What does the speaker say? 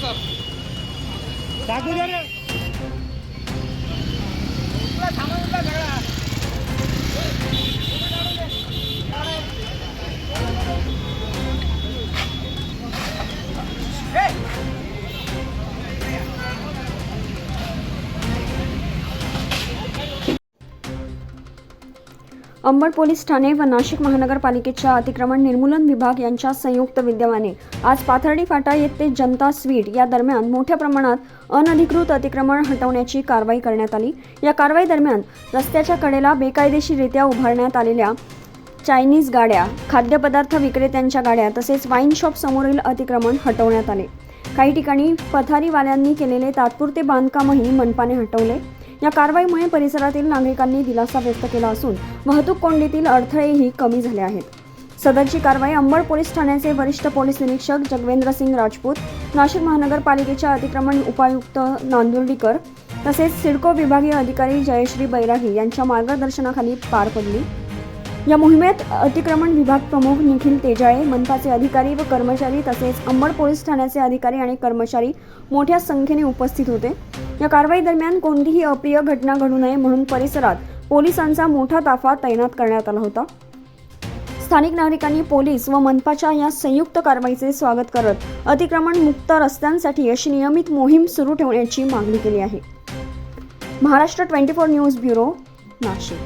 Sir टाकू द्या रे. Ambad police Thane व नाशिक महानगरपालिकेच्या अतिक्रमण निर्मूलन विभाग यांच्या संयुक्त विद्यमाने आज पाथर्डी फाटा येथे जनता स्वीट या दरम्यान मोठ्या प्रमाणात अनधिकृत अतिक्रमण हटवण्याची कारवाई करण्यात आली. या कारवाई दरम्यान रस्त्याच्या कडेला बेकायदेशीररित्या उभारण्यात आलेल्या चायनीज गाड्या खाद्यपदार्थ विक्रेत्यांच्या गाड्या तसेच वाईन शॉप समोरील अतिक्रमण हटवण्यात आले. काही ठिकाणी पथारीवाल्यांनी केलेले तात्पुरते बांधकामही मनपाने हटवले. या कारवाईमुळे परिसरातील नागरिकांनी दिलासा व्यक्त केला असून वाहतूक कोंडीतील अडथळेही कमी झाले आहेत. सदरची कारवाई अंबड पोलीस ठाण्याचे वरिष्ठ पोलीस निरीक्षक जगवेंद्र सिंग राजपूत नाशिक महानगरपालिकेच्या अतिक्रमण उपायुक्त नांदुर्डीकर तसेच सिडको विभागीय अधिकारी जयश्री बैरागी यांच्या मार्गदर्शनाखाली पार पडली. या मोहिमेत अतिक्रमण विभाग प्रमुख निखिल तेजाळे मनपाचे अधिकारी व कर्मचारी तसेच अंबड पोलीस ठाण्याचे अधिकारी आणि कर्मचारी मोठ्या संख्येने उपस्थित होते. या कारवाई दरम्यान कोणतीही अप्रिय घटना घडू नये म्हणून परिसरात पोलिसांचा मोठा ताफा तैनात करण्यात आला होता. स्थानिक नागरिकांनी पोलीस व मनपाच्या या संयुक्त कारवाईचे स्वागत करत अतिक्रमण मुक्त रस्त्यांसाठी अशी नियमित मोहीम सुरू ठेवण्याची मागणी केली आहे. Maharashtra twenty four news bureau Nashik.